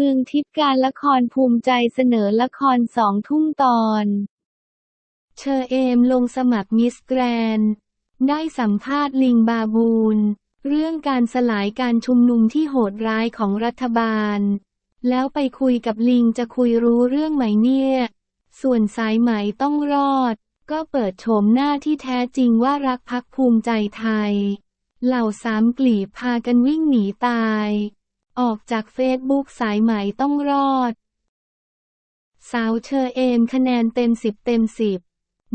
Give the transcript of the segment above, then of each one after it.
มืองทิพย์การละครภูมิใจเสนอละครสองทุ่มตอน เชอเอมลงสมัครมิสแกรนได้สัมภาษณ์ลิงบาบูน เรื่องการสลายการชุมนุมที่โหดร้ายของรัฐบาล แล้วไปคุยกับลิงจะคุยรู้เรื่องไหมเนี่ย ส่วนสายไหมต้องรอด ก็เปิดโฉมหน้าที่แท้จริงว่ารักพักภูมิใจไทย เหล่าสามกลีบพากันวิ่งหนีตาย ออกจากเฟซบุ๊กสายไหมต้องรอด สาวเชอเอมคะแนนเต็มสิบเต็มสิบ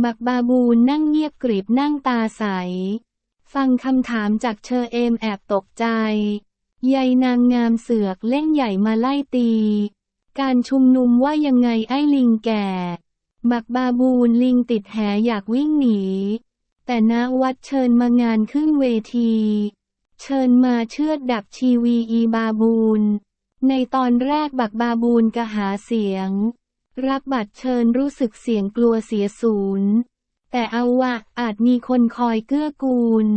บักบาบูนนั่งเงียบกริบนั่งตาใส ฟังคำถามจากเชอเอมแอบตกใจยายนางงามเสือกเล่นใหญ่มาไล่ตี การชุมนุมว่ายังไงไอ้ลิงแก่ บักบาบูนลิงติดแหอยากวิ่งหนี แต่ณวัดเชิญมางานขึ้นเวที เชิญมาเชือดดับชีวีอีบาบูน ในตอนแรกบักบาบูนกะหาเสียง รับบัตรเชิญรู้สึกเสียงกลัวเสียศูนย์ แต่เอาวะอาจมีคนคอยเกื้อกูล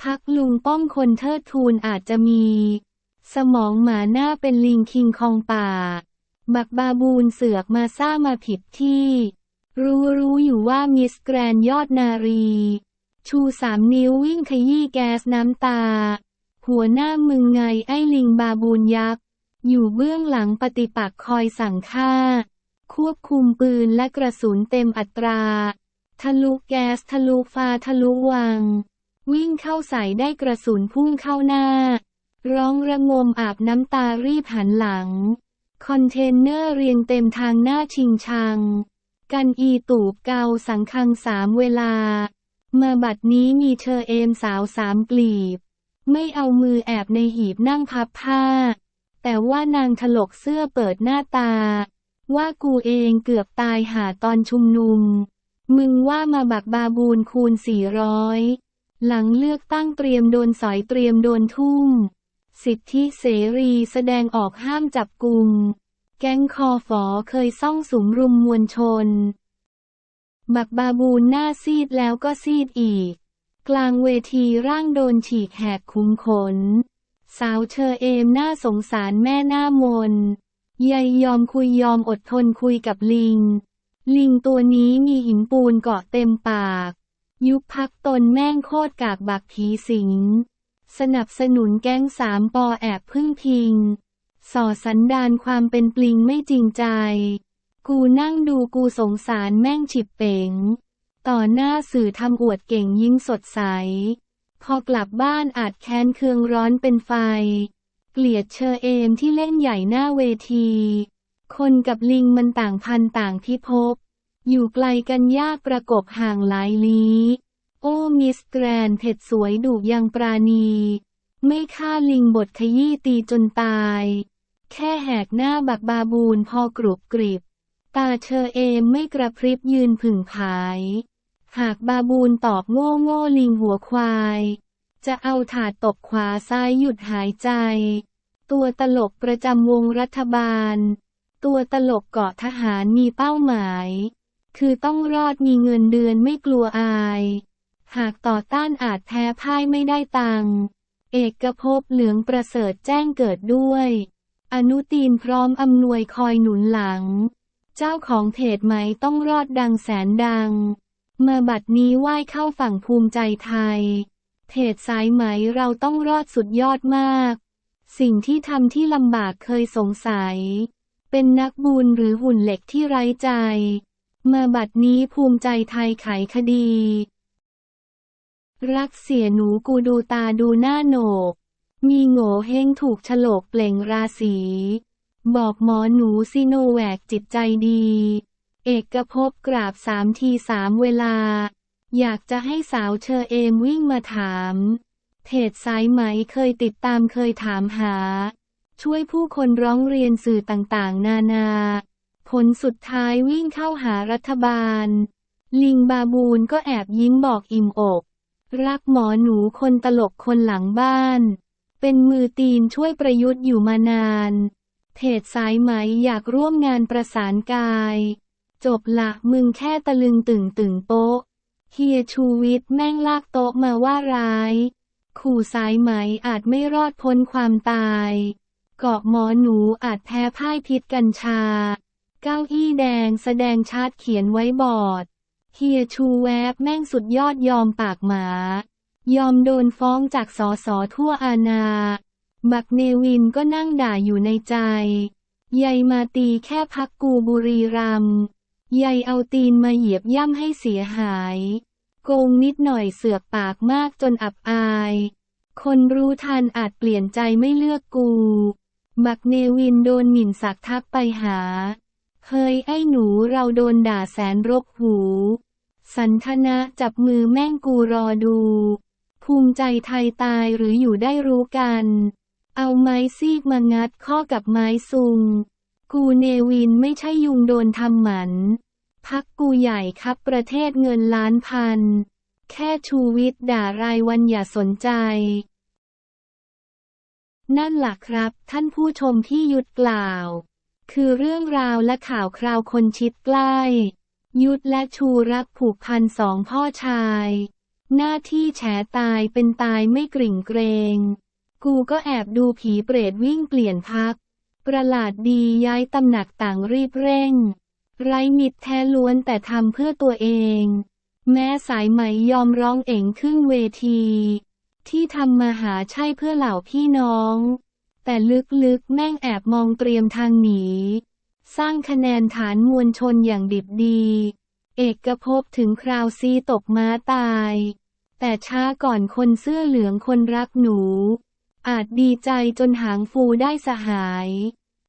พักลุงป้อมคนเทิดทูนอาจจะมี สมองหมาหน้าเป็นลิงคิงคองป่า บักบาบูนเสือกมาซ่ามาผิดที่ รู้รู้อยู่ว่ามิสแกรนยอดนารี ชูสามนิ้ววิ่งขยี้แก๊สน้ำตา หัวหน้ามึงไงไอ้ลิงบาบูนยักษ์ อยู่เบื้องหลังปฏิปักษ์คอยสั่งฆ่า ควบคุมปืนและกระสุนเต็มอัตรา ทะลุแก๊สทะลุฟ้าทะลุวัง วิ่งเข้าใส่ได้กระสุนพุ่งเข้าหน้า ร้องระงมอาบน้ำตารีบหันหลัง คอนเทนเนอร์เรียงเต็มทางหน้าชิงชัง กันอีตูบเกาสังคังสามเวลา มาบัดนี้มีเชอเอมสาวสามกลีบ ไม่เอามือแอบในหีบนั่งพับผ้า แต่ว่านางถลกเสื้อเปิดหน้าตา ว่ากูเองเกือบตายหาตอนชุมนุม มึงว่ามาบักบาบูนคูณสี่ร้อยหลังเลือกตั้งเตรียมโดนสอยเตรียมโดนทุ่ม สิทธิเสรีแสดงออกห้ามจับกลุ่ม แก๊งคอฝอเคยซ่องสุมรุมมวลชน บักบาบูนหน้าซีดแล้วก็ซีดอีก กลางเวทีร่างโดนฉีกแหกคุ้มขน สาวเชอเอมหน่าสงสารแม่หน้ามนยายยอมคุยยอมอดทนคุยกับลิง ลิงตัวนี้มีหินปูนเกาะเต็มปาก ยุบพักตนแม่งโคตรกากบักผีสิง สนับสนุนแก๊งสามปอแอบพึ่งพิง ส่อสันดานความเป็นปลิงไม่จริงใจ กูนั่งดูกูสงสารแม่งฉิบเป๋ง ต่อหน้าสื่อทำอวดเก่งยิ่งสดใส พอกลับบ้านอาจแค้นเคืองร้อนเป็นไฟ เกลียดเชอเอมที่เล่นใหญ่หน้าเวที คนกับลิงมันต่างพันต่างที่พบอยู่ไกลกันยากประกบห่างหลายลี้โอ้มิสแกรนเผ็ดสวยดุยังปราณี ไม่ฆ่าลิงบทขยี้ตีจนตาย แค่แหกหน้าบักบาบูนพอกรุบกริบ ตาเชอเอมไม่กระพริบยืนผึ่งผาย หากบาบูนตอบโง่โง่ลิงหัวควาย จะเอาถาดตบขวาซ้ายหยุดหายใจ ตัวตลกประจำวงรัฐบาล ตัวตลกเกาะทหารมีเป้าหมาย คือต้องรอดมีเงินเดือนไม่กลัวอาย หากต่อต้านอาจแพ้พ่ายไม่ได้ตังเอกภพเหลืองประเสริฐแจ้งเกิดด้วย อนุตีนพร้อมอำนวยคอยหนุนหลัง เจ้าของเพจไหมต้องรอดดังแสนดัง มาบัดนี้ไหว้เข้าฝั่งภูมิใจไทย เพจสายไหมเราต้องรอดสุดยอดมาก สิ่งที่ทำที่ลำบากเคยสงสัย เป็นนักบุญหรือหุ่นเหล็กที่ไร้ใจ มาบัดนี้ภูมิใจไทยไขคดี รักเสียหนูกูดูตาดูหน้าโหนก มีโง่เฮงถูกฉลกเปล่งราศี บอกหมอหนูซิโนแวกจิตใจดี เอกภพกราบสามทีสามเวลา อยากจะให้สาวเชอเอมวิ่งมาถามเพจสายไหมเคยติดตามเคยถามหา ช่วยผู้คนร้องเรียนสื่อต่างๆ นานา ผลสุดท้ายวิ่งเข้าหารัฐบาล ลิงบาบูนก็แอบยิ้มบอกอิ่มอก รักหมอหนูคนตลกคนหลังบ้าน เป็นมือตีนช่วยประยุทธ์อยู่มานาน เพจสายไหมอยากร่วมงานประสานกาย จบละมึงแค่ตะลึงตึงตึงโป๊ะเฮียชูวิทย์แม่งลากโต๊ะมาว่าร้าย ขู่สายไหมอาจไม่รอดพ้นความตาย เกาะหมอหนูอาจแพ้พ่ายพิษกัญชา เก้าอี้แดงแสดงชาร์ตเขียนไว้บอร์ดเฮียชูแวบแม่งสุดยอดยอมปากหมา ยอมโดนฟ้องจากสอสอทั่วอาณา บักเนวินก็นั่งด่าอยู่ในใจ ยายมาตีแค่พักกูบุรีรัมยายเอาตีนมาเหยียบย่ำให้เสียหาย โกงนิดหน่อยเสือกปากมากจนอับอาย คนรู้ทันอาจเปลี่ยนใจไม่เลือกกู บักเนวินโดนหมิ่นศักดิ์ทักไปหา เฮ้ยไอ้หนูเราโดนด่าแสนรกหู สันทนะจับมือแม่งกูรอดู ภูมิใจไทยตายหรืออยู่ได้รู้กัน เอาไม้ซีกมางัดข้อกับไม้ซุง กูเนวินไม่ใช่ยุงโดนทำหมัน พักกูใหญ่ครับประเทศเงินล้านพัน แค่ชูวิทย์ด่ารายวันอย่าสนใจ นั่นหละครับท่านผู้ชมที่ยุดกล่าว คือเรื่องราวและข่าวคราวคนชิดใกล้ ยุดและชูรักผูกพันสองพ่อชาย หน้าที่แฉตายเป็นตายไม่กริ่งเกรง กูก็แอบดูผีเปรตวิ่งเปลี่ยนพัก ประหลาดดีย้ายตำหนักต่างรีบเร่ง ไร้มิตรแท้ล้วนแต่ทำเพื่อตัวเอง แม้สายไหมยอมร้องเอ่งขึ้นเวที ที่ทำมาหาใช่เพื่อเหล่าพี่น้อง แต่ลึกๆแม่งแอบมองเตรียมทางหนีสร้างคะแนนฐานมวลชนอย่างดิบดี เอกภพถึงคราวซีตกม้าตาย แต่ช้าก่อนคนเสื้อเหลืองคนรักหนู อาจดีใจจนหางฟูได้สหาย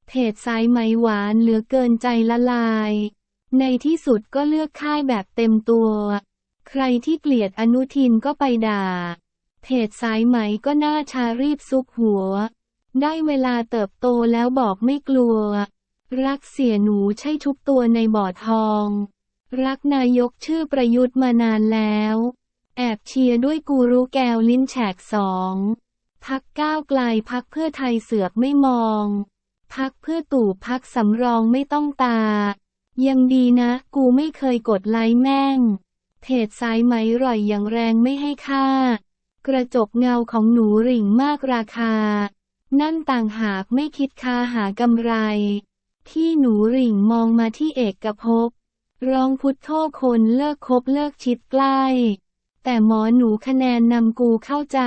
เพจสายไหมหวานเหลือเกินใจละลาย ในที่สุดก็เลือกค่ายแบบเต็มตัว ใครที่เกลียดอนุทินก็ไปด่า เพจสายไหมก็น่าชารีบซุกหัว ได้เวลาเติบโตแล้วบอกไม่กลัว รักเสียหนูใช่ทุกตัวในบ่อทอง รักนายกชื่อประยุทธ์มานานแล้ว แอบเชียร์ด้วยกูรู้แก้วลิ้นแฉกสอง พักก้าวไกลพักเพื่อไทยเสือกไม่มอง พักเพื่อตู่พักสำรองไม่ต้องตา ยังดีนะ กูไม่เคยกดไลค์แม่ง เพจสายไหมร่อยอย่างแรงไม่ให้ค่า กระจกเงาของหนูริ่งมากราคา นั่นต่างหากไม่คิดค่าหากำไร ที่หนูริ่งมองมาที่เอกภพรองพุทโธคนเลิกคบเลิกชิดใกล้ แต่หมอหนูคะแนนนำกูเข้าใจ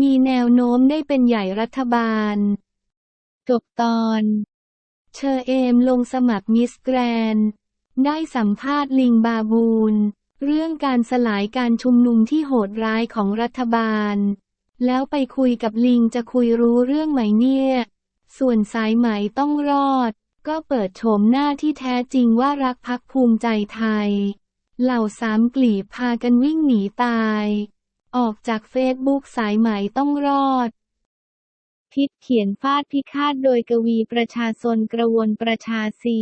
มีแนวโน้มได้เป็นใหญ่รัฐบาล จบตอน เชอเอมลงสมัครมิสแกรนด์ได้สัมภาษณ์ลิงบาบูน เรื่องการสลายการชุมนุมที่โหดร้ายของรัฐบาล แล้วไปคุยกับลิงจะคุยรู้เรื่องไหมเนี่ย ส่วนสายไหมต้องรอด ก็เปิดโฉมหน้าที่แท้จริงว่ารักพักภูมิใจไทย เหล่าสามกลีบพากันวิ่งหนีตาย ออกจากเฟซบุ๊กสายไหมต้องรอด พิษเขียนฟาดพิฆาตโดยกวีประชาชนกระวนประชาสี